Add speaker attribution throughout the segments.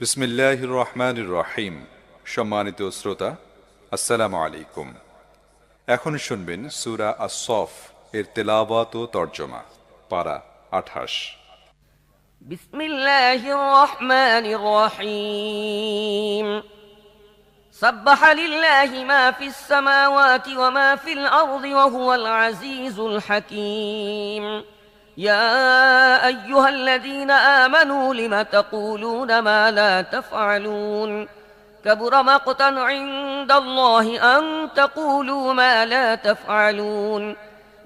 Speaker 1: বিসমিল্লাহ রহমান রহিম সম্মানিত শ্রোতা আসসালামু আলাইকুম এখন শুনবেন সুরা আসফ এর তেলাওয়াত ও তর্জমা পারা আঠাশ
Speaker 2: بسم الله الرحمن الرحيم سبح لله ما في السماوات وما في الأرض وهو العزيز الحكيم يا أيها الذين آمنوا لم تقولون ما لا تفعلون؟ كبر مقتا عند الله أن تقولوا ما لا تفعلون.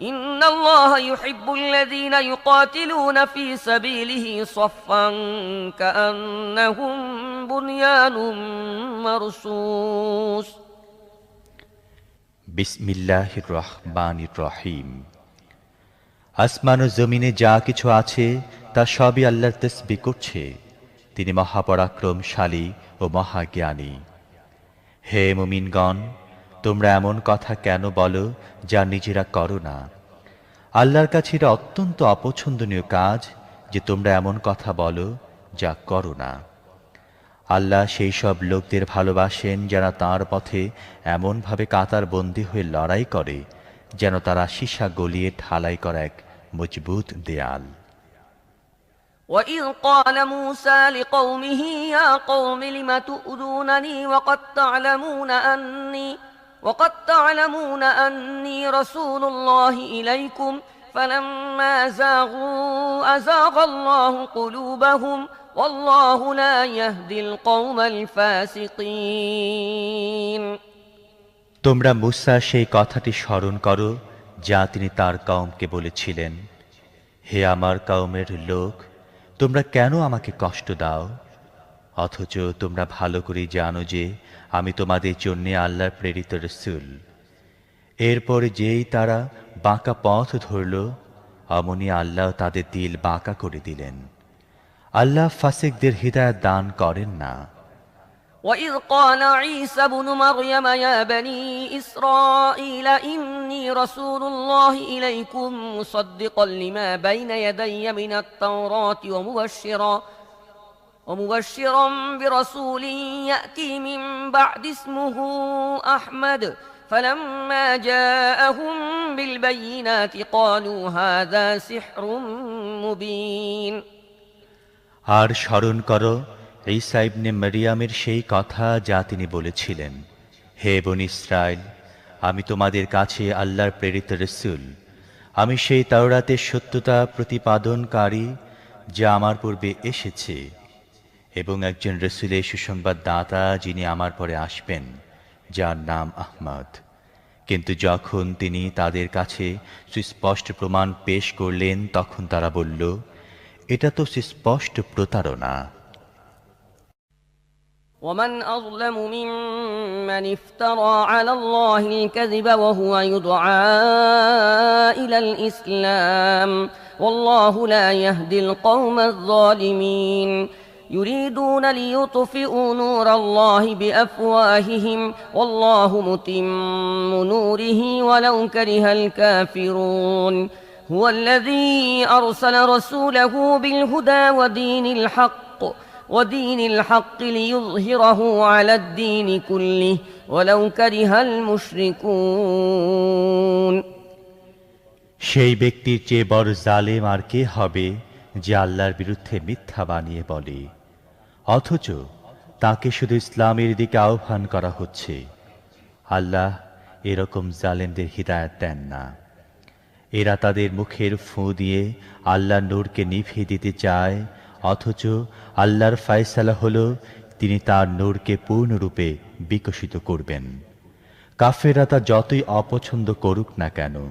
Speaker 2: إن الله يحب الذين يقاتلون في سبيله صفا كأنهم بنيان مرصوص.
Speaker 3: بسم الله الرحمن الرحيم. আসমান ও জমিনে যা কিছু আছে, তা সবই আল্লাহর তসবি করছে। তিনি মহাপরাক্রমশালী ও মহাজ্ঞানী। হে মুমিনগণ, তোমরা এমন কথা কেন বলো যা নিজেরা করো না? আল্লাহর কাছে এটা অত্যন্ত অপছন্দনীয় কাজ যে তোমরা এমন কথা বলো যা করো না। আল্লাহ সেই সব লোকদের ভালোবাসেন যারা তার পথে এমনভাবে কাতার বন্দী হয়ে লড়াই করে, যেন তারা সীসা গলিয়ে ঢালাই করা এক মজবুত দেয়াল
Speaker 2: وإذ قال موسى لقومه يا قوم لم تؤذونني وقد تعلمون أني وقد تعلمون أني رسول الله إليكم فلما زاغوا أزاغ الله قلوبهم والله لا يهدي القوم الفاسقين
Speaker 3: তোমরা মুসা সেই কথাটি স্মরণ করো যা তিনি তার কওমকে বলেছিলেন, হে আমার কওমের লোক, তোমরা কেন আমাকে কষ্ট দাও? অথচ তোমরা ভালো করে জানো যে আমি তোমাদের জন্য আল্লাহর প্রেরিত রসুল। এরপর যেই তারা বাঁকা পথ ধরল, অমনি আল্লাহ তাদের দিল বাঁকা করে দিলেন। আল্লাহ ফাসিকদের হৃদয় দান করেন না।
Speaker 2: وإذ قال عيسى ابن مريم يا بني إسرائيل إني رسول الله إليكم مصدقا لما بين يدي من التوراة ومبشرا ومبشرا برسول يأتي من بعد اسمه أحمد فلما جاءهم بالبينات قالوا هذا سحر مبين
Speaker 3: আর স্মরণ করো ঈসা ইবনে মারিয়ামের সেই কথা যা তিনি বলেছিলেন, হে বন ইসরায়েল আমি তোমাদের কাছে আল্লাহর প্রেরিত রসুল। আমি সেই তাওরাতের সত্যতা প্রতিপাদনকারী যা আমার পূর্বে এসেছে এবং একজন রসুলের সুসংবাদ দাতা যিনি আমার পরে আসবেন, যার নাম আহমদ। কিন্তু যখন তিনি তাদের কাছে সুস্পষ্ট প্রমাণ পেশ করলেন, তখন তারা বলল, এটা তো সুস্পষ্ট প্রতারণা।
Speaker 2: ومن أظلم ممن افترى على الله الكذب وهو يدعى إلى الإسلام والله لا يهدي القوم الظالمين. يريدون ليطفئوا نور الله بأفواههم والله متم نوره ولو كره الكافرون. هو الذي أرسل رسوله بالهدى ودين الحق ودين الحق ليظهره على الدين كله ولو كره المشركون
Speaker 3: সেই ব্যক্তির চেয়ে বড় জালেম আর কে হবে যে আল্লাহর বিরুদ্ধে মিথ্যা বানিয়ে বলে অথচ তাকে শুধু ইসলামের দিকে আহ্বান করা হচ্ছে আল্লাহ এরকম জালেমদের হিদায়ত দেন না এরা তাদের মুখের ফু দিয়ে আল্লাহ নূরকে নিভিয়ে দিতে চায় অথচ আল্লাহর ফায়সালা হলো, তিনি তার নূরকে পূর্ণরূপে বিকশিত করবেন। কাফেরা তা যতই অপছন্দ করুক না কেন।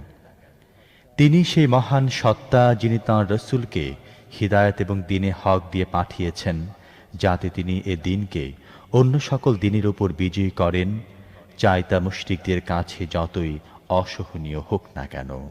Speaker 3: তিনি সেই মহান সত্তা যিনি তাঁর রসুলকে হৃদায়ত এবং দিনে হক দিয়ে পাঠিয়েছেন, যাতে তিনি এ দিনকে অন্য সকল দিনের উপর বিজয়ী করেন, চাই তা মুশরিকদের কাছে যতই অসহনীয় হোক না কেন।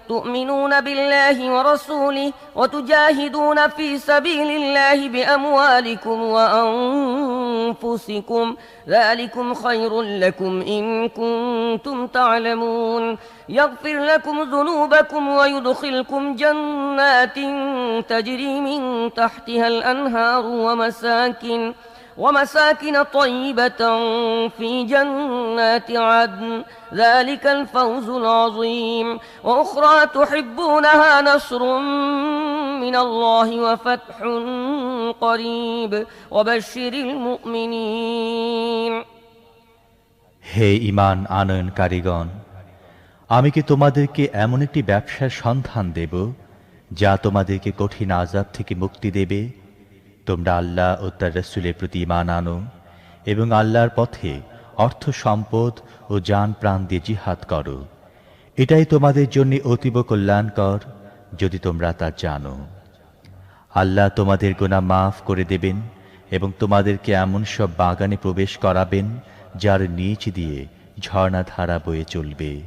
Speaker 2: تؤمنون بالله ورسوله وتجاهدون في سبيل الله بأموالكم وأنفسكم ذلكم خير لكم إن كنتم تعلمون. يغفر لكم ذنوبكم ويدخلكم جنات تجري من تحتها الأنهار ومساكن ومساكن طيبة في جنات عدن ذلك الفوز العظيم وأخرى تحبونها نصر من الله وفتح قريب وبشر المؤمنين
Speaker 3: হে ইমান আনয়নকারীগণ আমি কি তোমাদেরকে এমন একটি ব্যবসার সন্ধান দেব যা তোমাদেরকে কঠিন আজাব থেকে মুক্তি দেবে তোমরা আল্লাহ ও তার রসুলের প্রতি ইমান আনো এবং আল্লাহর পথে অর্থ, সম্পদ ও যান প্রাণ দিয়ে জিহাদ করো। এটাই তোমাদের জন্য অতীব কল্যাণকর, যদি তোমরা তা জানো। আল্লাহ তোমাদের গোনা মাফ করে দেবেন এবং তোমাদেরকে এমন সব বাগানে প্রবেশ করাবেন যার নিচ দিয়ে ঝর্ণাধারা বয়ে চলবে।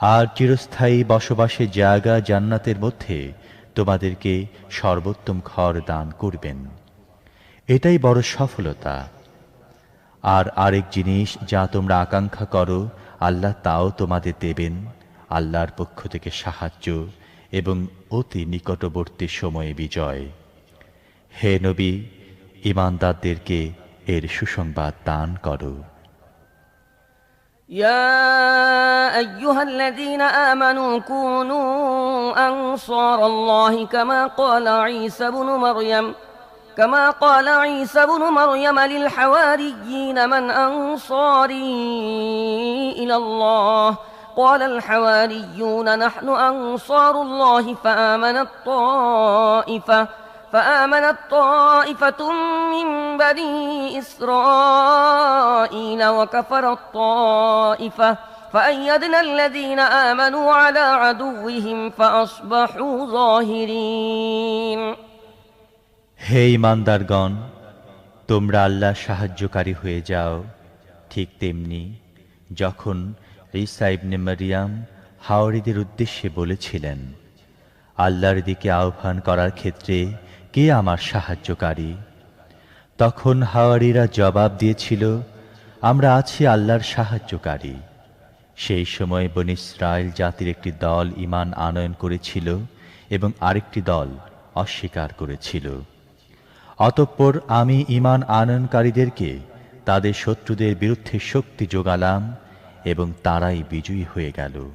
Speaker 3: আর চিরস্থায়ী বসবাসের জায়গা জান্নাতের মধ্যে তোমাদেরকে সর্বোত্তম ঘর দান করবেন। এটাই বড় সফলতা। আর আরেক জিনিস যা তোমরা আকাঙ্ক্ষা করো, আল্লাহ তাও তোমাদের দেবেন, আল্লাহর পক্ষ থেকে সাহায্য এবং অতি নিকটবর্তী সময়ে বিজয়। হে নবী ইমানদারদেরকে এর সুসংবাদ দান করো।
Speaker 2: يا أيها الذين آمنوا كونوا أنصار الله كما قال عيسى بن مريم كما قال عيسى بن مريم للحواريين من أنصاري إلى الله. قال الحواريون نحن أنصار الله فآمنت طائفة فآمنت طائفة من بني إسرائيل وكفرت طائفة فأيدنا الذين آمنوا على عدوهم فأصبحوا ظاهرين
Speaker 3: হে ইমানদারগণ তোমরা আল্লাহ সাহায্যকারী হয়ে যাও ঠিক তেমনি যখন ঈসা ইবনে মারিয়াম হাওড়িদের উদ্দেশ্যে বলেছিলেন আল্লাহর দিকে আহ্বান করার ক্ষেত্রে কে আমার সাহায্যকারী? তখন হাওয়ারিরা জবাব দিয়েছিল, আমরা আছি আল্লাহর সাহায্যকারী। সেই সময় বন ইসরায়েল জাতির একটি দল ইমান আনয়ন করেছিল এবং আরেকটি দল অস্বীকার করেছিল। অতঃপর আমি ইমান আনয়নকারীদেরকে তাদের শত্রুদের বিরুদ্ধে শক্তি যোগালাম এবং তারাই বিজয়ী হয়ে গেল।